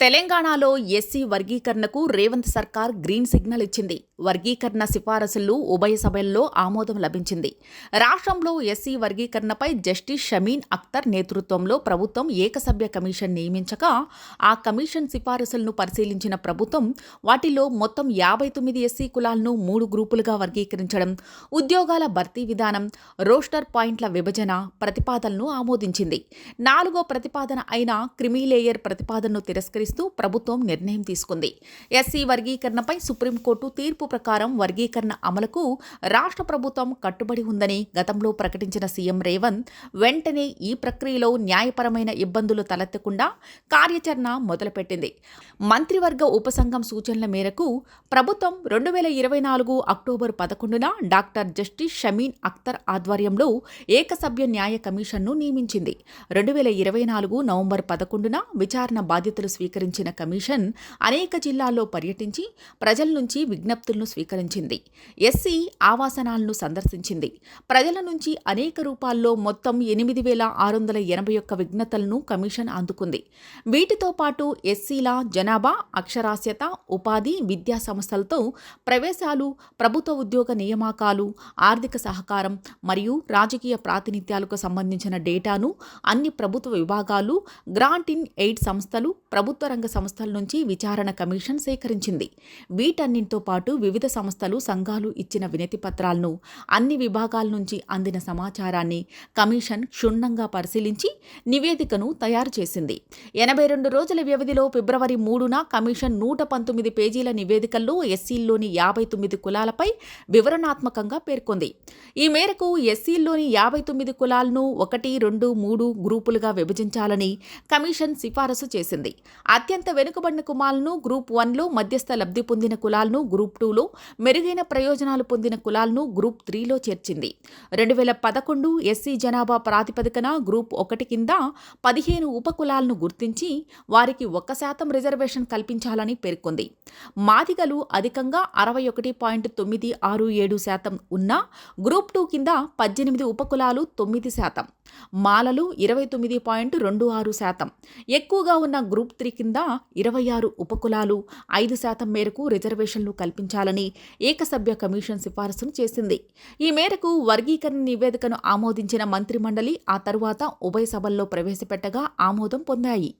తెలంగాణలో ఎస్సీ వర్గీకరణకు రేవంత్ సర్కార్ గ్రీన్ సిగ్నల్ ఇచ్చింది. వర్గీకరణ సిఫారసులు ఉభయ సభల్లో ఆమోదం లభించింది. రాష్ట్రంలో ఎస్సీ వర్గీకరణపై జస్టిస్ షమీన్ అఖ్తర్ నేతృత్వంలో ప్రభుత్వం ఏకసభ్య కమిషన్ నియమించగా ఆ కమిషన్ సిఫారసులను పరిశీలించిన ప్రభుత్వం వాటిలో మొత్తం యాభై తొమ్మిది ఎస్సీ కులాలను మూడు గ్రూపులుగా వర్గీకరించడం ఉద్యోగాల భర్తీ విధానం రోస్టర్ పాయింట్ల విభజన ప్రతిపాదనను ఆమోదించింది. నాలుగో ప్రతిపాదన అయిన క్రిమిలేయర్ ప్రతిపాదనను తిరస్కరిస్తూ ప్రభుత్వం నిర్ణయం తీసుకుంది. ఎస్సీ వర్గీకరణపై సుప్రీంకోర్టు తీర్పు ప్రకారం వర్గీకరణ అమలుకు రాష్ట్ర ప్రభుత్వం కట్టుబడి ఉందని గతంలో ప్రకటించిన సీఎం రేవంత్ వెంటనే ఈ ప్రక్రియలో న్యాయపరమైన ఇబ్బందులు తలెత్తకుండా కార్యాచరణ మొదలుపెట్టింది. మంత్రివర్గ ఉపసంఘం సూచనల మేరకు ప్రభుత్వం రెండు వేల ఇరవై నాలుగు అక్టోబర్ పదకొండున డాక్టర్ జస్టిస్ షమీన్ అఖ్తర్ ఆధ్వర్యంలో ఏకసభ్య న్యాయ కమిషన్ను నియమించింది. రెండు వేల ఇరవై నాలుగు నవంబర్ పదకొండున విచారణ బాధ్యతలు స్వీకరించిన కమిషన్ అనేక జిల్లాల్లో పర్యటించి ప్రజల నుంచి విజ్ఞప్తులు విజ్ఞప్తులను స్వీకరించింది. ఎస్సీ ఆవాసనాలను సందర్శించింది. ప్రజల నుంచి అనేక రూపాల్లో మొత్తం ఎనిమిది వేల ఆరు వందల ఎనభై ఒక్క విజ్ఞతలను కమిషన్ అందుకుంది. వీటితో పాటు ఎస్సీల జనాభా అక్షరాస్యత ఉపాధి విద్యా సంస్థలతో ప్రవేశాలు ప్రభుత్వ ఉద్యోగ నియామకాలు ఆర్థిక సహకారం మరియు రాజకీయ ప్రాతినిధ్యాలకు సంబంధించిన డేటాను అన్ని ప్రభుత్వ విభాగాలు గ్రాంట్ ఇన్ ఎయిడ్ సంస్థలు ప్రభుత్వ రంగ సంస్థల నుంచి విచారణ కమిషన్ సేకరించింది. వీటన్నింటితో పాటు వివిధ సంస్థలు సంఘాలు ఇచ్చిన వినతి పత్రాలను అన్ని విభాగాల నుంచి అందిన సమాచారాన్ని కమిషన్ క్షుణ్ణంగా పరిశీలించి నివేదికను తయారు చేసింది. ఎనభై రెండు రోజుల వ్యవధిలో ఫిబ్రవరి మూడున కమిషన్ నూట పంతొమ్మిది పేజీల నివేదికల్లో ఎస్సీల్లోని యాభై తొమ్మిది కులాలపై వివరణాత్మకంగా పేర్కొంది. ఈ మేరకు ఎస్సీల్లోని యాభై తొమ్మిది కులాలను ఒకటి రెండు మూడు గ్రూపులుగా విభజించాలని కమిషన్ సిఫారసు చేసింది. అత్యంత వెనుకబడిన కులాలను గ్రూప్ వన్లో మధ్యస్థ లబ్ధి పొందిన కులాలను గ్రూప్ టూలో మెరుగైన ప్రయోజనాలు పొందిన కులాలను గ్రూప్ త్రీలో చేర్చింది. రెండు వేల పదకొండు ఎస్సీ జనాభా ప్రాతిపదికన గ్రూప్ ఒకటి కింద పదిహేను ఉపకులాలను గుర్తించి వారికి ఒక్క శాతం రిజర్వేషన్ కల్పించాలని పేర్కొంది. మాదిగలు అధికంగా అరవై ఒకటి పాయింట్ తొమ్మిది ఆరు ఏడు శాతం ఉన్న గ్రూప్ టూ కింద పద్దెనిమిది ఉపకులాలు తొమ్మిది శాతం. మాలలు ఇరవై తొమ్మిది పాయింట్ రెండు ఆరు శాతం. ఎక్కువగా ఉన్న గ్రూప్ త్రీ కింద ఇరవై ఆరు ఉపకులాలు ఐదు శాతం మేరకు రిజర్వేషన్లు కల్పించాలని ఏకసభ్య కమిషన్ సిఫారసును చేసింది. ఈ మేరకు వర్గీకరణ నివేదికను ఆమోదించిన మంత్రిమండలి ఆ తరువాత ఉభయ సభల్లో ప్రవేశపెట్టగా ఆమోదం పొందాయి.